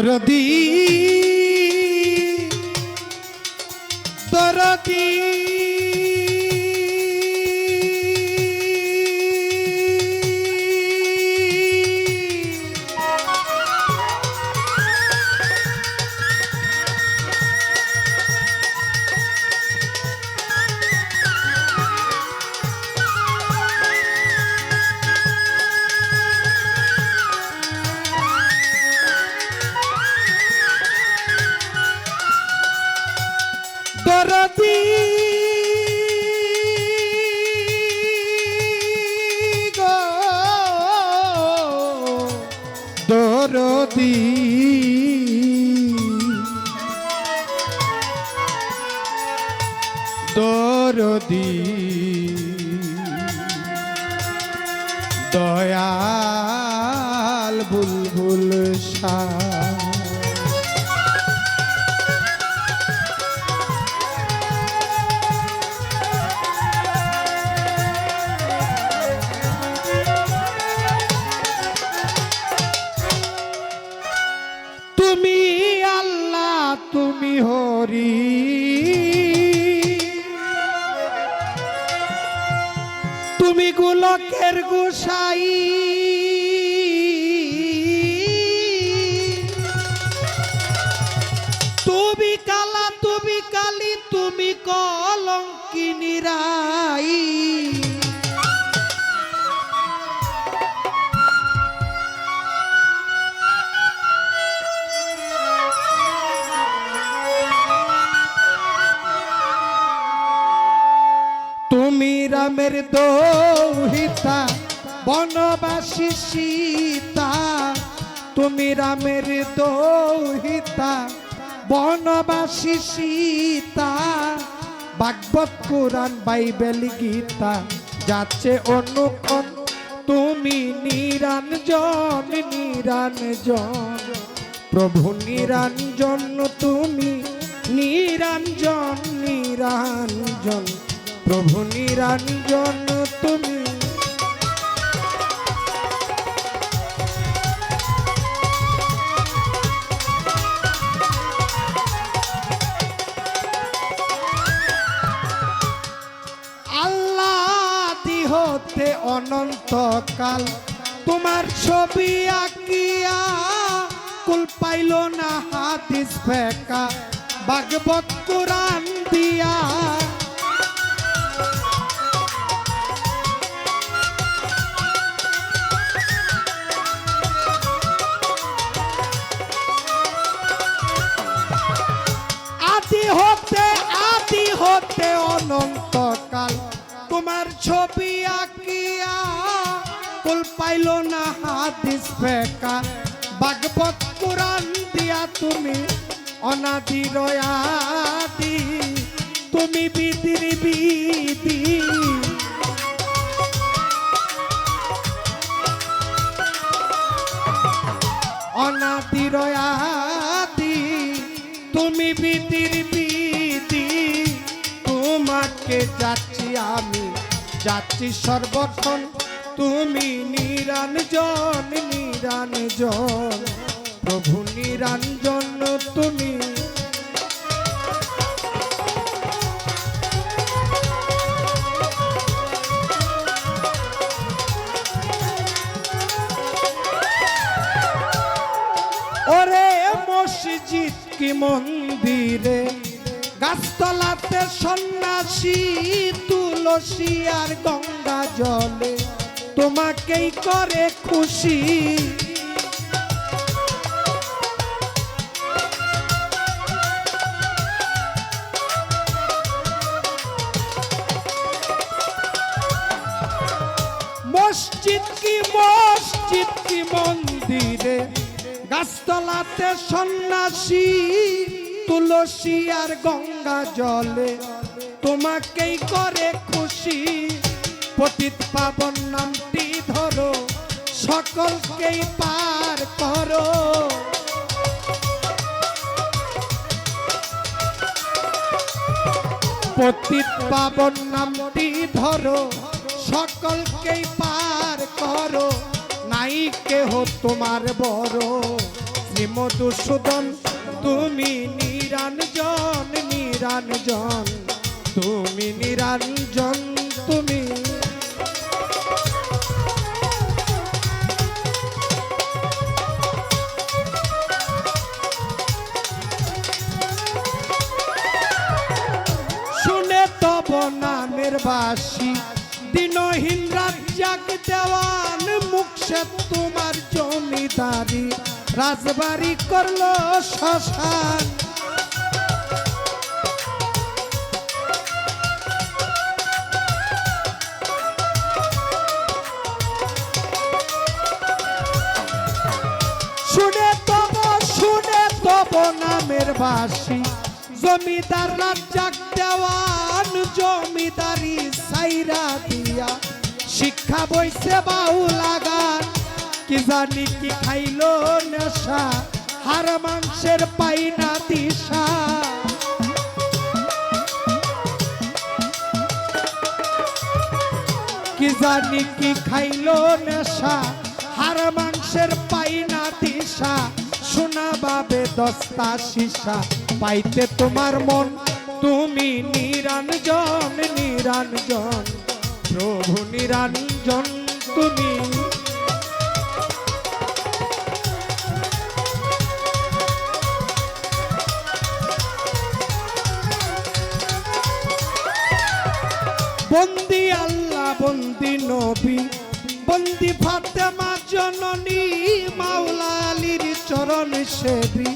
দরদি তুমি আল্লাহ তুমি হরি। তুমি গোলকের গোসাই। তুমি রামের দৌহিতা, বনবাসী সীতা। তুমি রামের দৌহিতা, বনবাসী সীতা। ভাগবত কোরআন, বাইবেল গীতা, যাচ্ছে অনুকন তুমি নিরঞ্জন নিরঞ্জন প্রভু নিরঞ্জন তুমি নিরঞ্জন নিরঞ্জন প্রভু নিরঞ্জন তুমি। হতে অনন্তকাল তোমার ছবি আঁকিয়া, কুল পাইল না হাদিস ফেকা ভাগবত কোরআন দিয়া। পাইল না হাদিস ফেকা? ভাগবত কোরআন দিয়া তুমি অনাদি রয়াদি, তুমি বিদির বিদি অনাদি রয়াদি, তুমি বিদির বিদি তোমাকে যাচ্ছি আমি, যাচ্ছি সর্বক্ষণ তুমি নিরঞ্জন নিরঞ্জন প্রভু নিরঞ্জন তুমি। ওরে মসজিদ কি মন্দিরে? গাছতলাতে সন্ন্যাসী, তুলসী আর গঙ্গা জলে। তোমাকেই করে খুশি। মসজিদ কি মসজিদ কি মন্দিরে? গাছতলাতে সন্ন্যাসী, তুলসী আর গঙ্গা জলে। তোমাকেই করে খুশি। পতিত পাবন নামটি ধরো, সকলকেই পার করো। পতিত পাবন নামটি ধরো, সকলকেই পার করো। নাই কেহ তোমার বড়। হে মধুসূদন তুমি নিরঞ্জন নিরঞ্জন। তুমি নিরঞ্জন, তুমি নামের বাসী। দিনহীন রাজ্জাক দেওয়ান মুখে তোমার জমিদারি। রাজবাড়ি করল শ্মশান। শুনে তব শুনে তব নামের বাসী। জমিদার রাজ্জাক দেওয়ান জমিদারি সাইরা দিয়া। শিক্ষা বইছে বাউ লাগান কি জানি কি খাইলো নেশা। হার মাংসের পাই না দিশা কি জানি কি খাইলো নেশা। হার মাংসের পাই না দিশা শোনা বাবে দস্তা শিশা পাইতে তোমার মন তুমি নিরঞ্জন নিরঞ্জন, প্রভু নিরঞ্জন তুমি। বন্দি আল্লাহ, বন্দি নবী, বন্দি ফাতেমা জননী, মাওলা আলীর চরণ সেবী,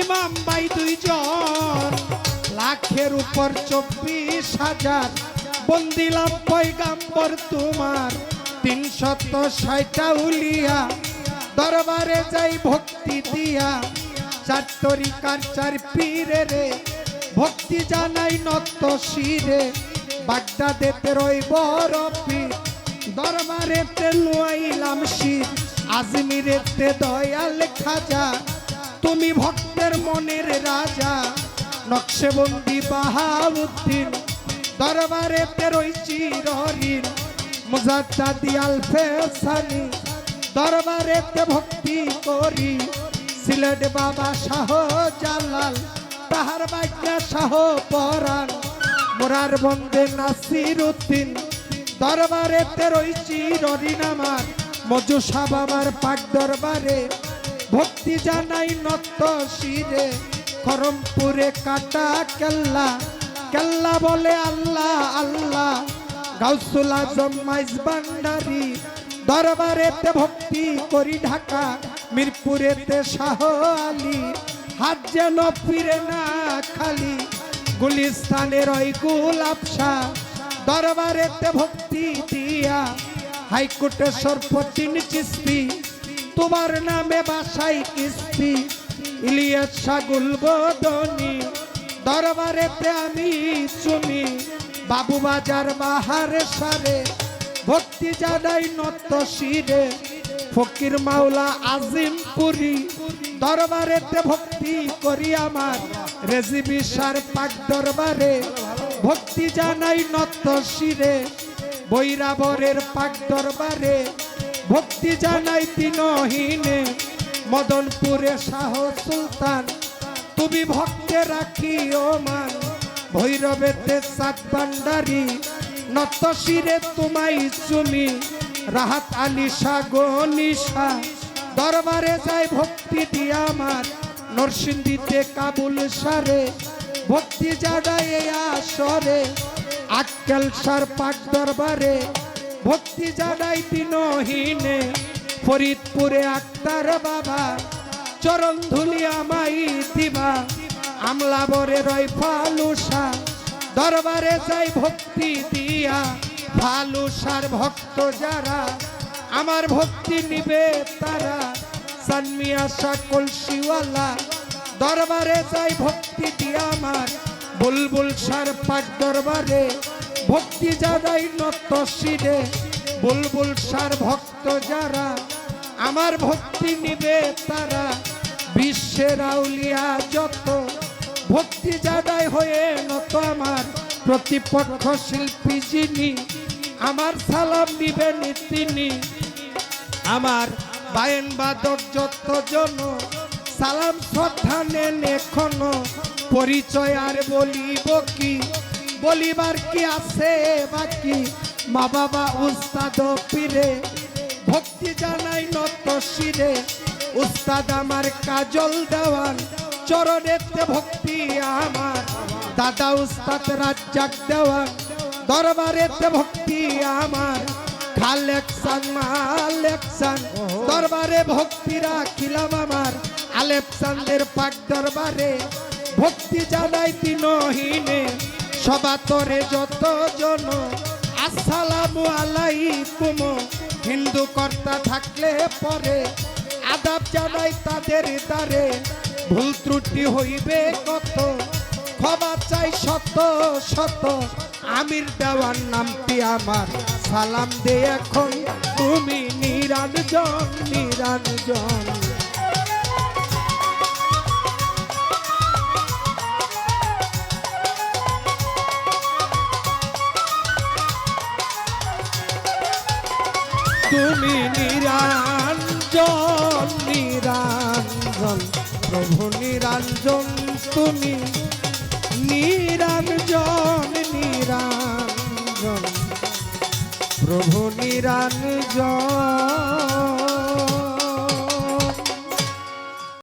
ইমাম বাই দুইজন। লাখের উপর চব্বিশ হাজার। বন্দিলাম পয়গাম্বর তোমার। তিনশত ষাটটা উলিয়া। দরবারে যাই ভক্তি দিয়া। চার তরিকার চার পীরে রে। ভক্তি জানাই নত শিরে। বাগদাদেতে রই বড় পীর দরবারেতে লুয়াইলাম শির। আজমিরেতে দয়াল খাজা। তুমি ভক্তের মনের রাজা। নকশেবন্দি বাহাউদ্দিন দরবারেতে রই চিরঋণ। মুজাদ্দাদি আলফে সানি দরবারেতে ভক্তি করি। সিলেট বাবা শাহ জালাল তাহার বাগ্যা শাহ পরাণ। মোরার বন্দে নাসির উদ্দিন দরবারে তেরোই চিরঋণ আমার। মজু মজুসা বাবার পাক দরবারে, ভক্তি জানাই নত শিরে। করমপুরে কাটা কেল্লা। কেল্লা বলে আল্লাহ আল্লাহ। গাউসুল আজম মাইজ ভান্ডারি। দরবারেতে ভক্তি করি ঢাকা। মিরপুরেতে শাহ আলী। হাত যেন ফিরে না খালি। গুলিস্তানের ওই গুলাবশা দরবারেতে ভক্তি দিয়া। হাইকোর্টে সর্বতিন চিস্তি তোমার নামে বাসাই কিস্তি ইলিয়াস সাগুল বদনি দরবারেতে আমি শুনি বাবু বাজার বাহারে সারে, ভক্তি জানাই নত শিরে, ফকির মাওলা আজিম আজিমপুরি দরবারেতে ভক্তি করি আমার রেজিবি সার পাক দরবারে, ভক্তি জানাই নত শিরে, বৈরাবরের পাক দরবারে, ভক্তি জানাই তিনহীনে মদনপুরে শাহ সুলতান, তুমি ভক্তে রাখি ও মান। ভৈরবেতে সাত ভান্ডারি নত শিরে তোমাই চুমি। রাহাত আলী সাগো নিশা, দরবারে যায় ভক্তি দিয়া আমার নরসিংদীতে কাবুল সারে, ভক্তি জাডায় আসরে। আক্কেল সার পাক দরবারে, ভক্তি জানাই দিনহীনে ফরিদপুরে আক্তার বাবা, চরণ ধুলি আমাই দিবা আমলা বরে রয় ফালুসা দরবারে যাই ভক্তি দিয়া। ফালুসার ভক্ত যারা, আমার ভক্তি নিবে তারা। সানমিয়া সকল শিওয়ালা দরবারে যাই ভক্তি দিয়া আমার। বুলবুল সার পাক দরবারে ভক্তি যারাই নত শিরে বুলবুল সার ভক্ত যারা আমার ভক্তি নিবে তারা, বিশ্বের আউলিয়া যত। ভক্তি জাদাই হয়ে নত আমার প্রতিপক্ষ শিল্পী যিনি, আমার সালাম নিবেন তিনি আমার বায়ন বাদক যত জন, সালাম শ্রদ্ধা নেন এখনও। পরিচয় আর বলিব কি? বলিবার কি আছে বাকি মা বাবা, উস্তাদ, পীরে ভক্তি জানাই নত শিরে উস্তাদ আমার কাজল দেওয়ান, চরণেতে ভক্তি আমার। দাদা উস্তাদ রাজ্জাক দেওয়ান, দরবারেতে ভক্তি আমার। খালেকসান, মালেকসান, দরবারে ভক্তি রাখিলাম আমার। আলেকসান্দের পাক দরবারে ভক্তি জানাই তিনহীনে সবাতরে যত জন, আসসালামু আলাইকুম। হিন্দু কর্তা থাকলে পরে আদাব জানাই তাদের দ্বারে। ভুল ত্রুটি হইবে কত? ক্ষমা চাই শত শত। আমির দেওয়ার নামটি আমার। সালাম দে এখন। তুমি নিরঞ্জন নিরঞ্জন তুমি নিরঞ্জন নিরঞ্জন প্রভু নিরঞ্জন তুমি নিরঞ্জন নিরঞ্জন প্রভু নিরঞ্জন।